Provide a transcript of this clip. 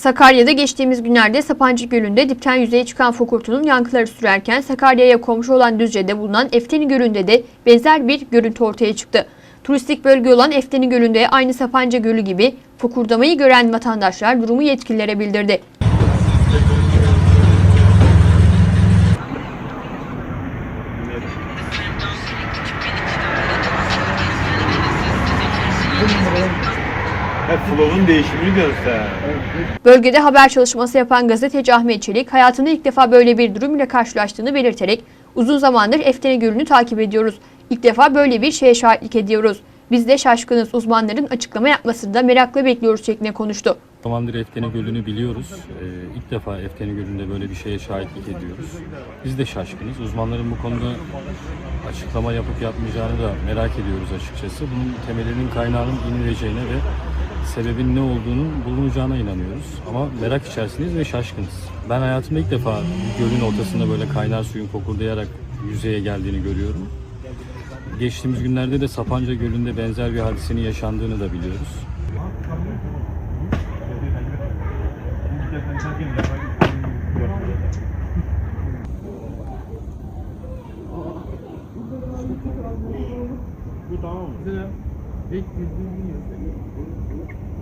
Sakarya'da geçtiğimiz günlerde Sapancı Gölü'nde dipten yüzeye çıkan fokurtunun yankıları sürerken Sakarya'ya komşu olan Düzce'de bulunan Efteni Gölü'nde de benzer bir görüntü ortaya çıktı. Turistik bölge olan Efteni Gölü'nde aynı Sapanca Gölü gibi fokurdamayı gören vatandaşlar durumu yetkililere bildirdi. Hep flow'un değişimini göster. Bölgede haber çalışması yapan gazeteci Ahmet Çelik hayatında ilk defa böyle bir durum ile karşılaştığını belirterek uzun zamandır Eftene Gölü'nü takip ediyoruz. İlk defa böyle bir şeye şahitlik ediyoruz. Biz de şaşkınız uzmanların açıklama yapmasını da merakla bekliyoruz şeklinde konuştu. Zamandır Efteni Gölü'nü biliyoruz. Ee, ilk defa Efteni Gölü'nde böyle bir şeye şahitlik ediyoruz. Biz de şaşkınız. Uzmanların bu konuda açıklama yapıp yapmayacağını da merak ediyoruz açıkçası. Bunun temelinin kaynağının inileceğine ve sebebin ne olduğunun bulunacağına inanıyoruz. Ama merak içerisindeyiz ve şaşkınız. Ben hayatımda ilk defa gölün ortasında böyle kaynar suyun fokurdayarak yüzeye geldiğini görüyorum. Geçtiğimiz günlerde de Sapanca Gölü'nde benzer bir hadisenin yaşandığını da biliyoruz. Bu tamam mı? İlk güldüğüm gün yok.